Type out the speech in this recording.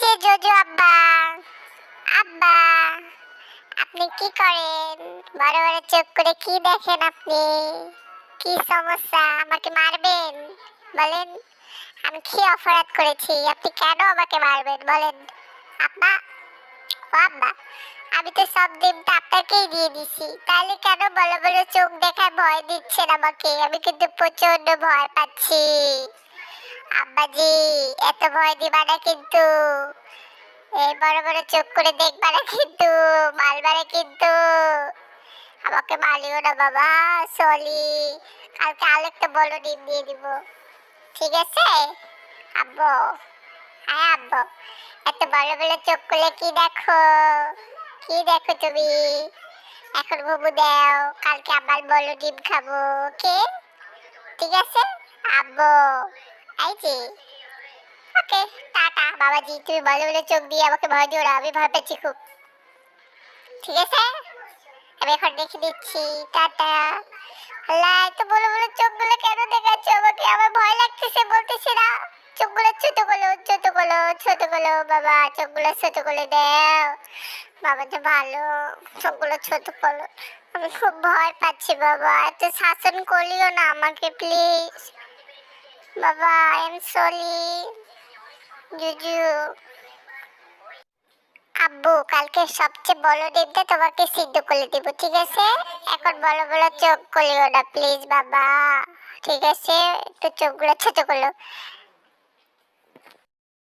যে জোজো আব্বা আব্বা, আপনি কি করেন? বড় বড় চোখ করে কি দেখেন আপনি? কি সমস্যা? আমাকে মারবেন? বলেন, আমি কি অপরাধ করেছি? আপনি কেন আমাকে মারবেন? বলেন, আব্বা, ও আব্বা, আমি তো সব ডিমটা আপনাকেই দিয়ে দিছি। তাহলে কেন বড় বড় চোখ দেখায় ভয় দিচ্ছেন আমাকে? আমি কিন্তু প্রচণ্ড ভয় পাচ্ছি। আব্বাজি, এত ভয় দিবা না কিন্তু। এই বড় বড় চোখ করে দেখবা না কিন্তু, মারবা না কিন্তু। আমাকে মারিও না বাবা সরি কালকে আরেকটা বড় ডিম দিয়ে দিব। ঠিক আছে? আব্বু হ্যাঁ আব্বু। এত বড় বড় চোখ করলে কি দেখো? কি দেখো তুমি? এখন বুবু দাও, কালকে আবার বড় ডিম খাব, ওকে? ঠিক আছে? আব্বু। যে ওকে, টাটা, বাবাজি, তুমি বলে বলে চোখ দিয়ে আমাকে ভয় দিও না, আমি ভয় পাচ্ছি খুব। ঠিক আছে? আমি এখন দেখে দিচ্ছি, টাটা। চোখগুলো কেন দেখাচ্ছ আমাকে? আমার ভয় লাগতেছে না। চোখগুলো ছোট করো, ছোট ছোট বাবা, চোখগুলো ছোট দাও। বাবা তো ভালো। চোখগুলো ছোট করো। আমি খুব ভয় পাচ্ছি, বাবা। এত শাসন করিও না আমাকে প্লিজ বাবা আই এম জুজু। আব্বু, কালকে সবচেয়ে বড় ডিমটা তোমাকে সিদ্ধ করে দিব, ঠিক আছে? এখন বড় বড় চোখ করিও না প্লিজ বাবা। ঠিক আছে? একটু চোখগুলো ছোট করো।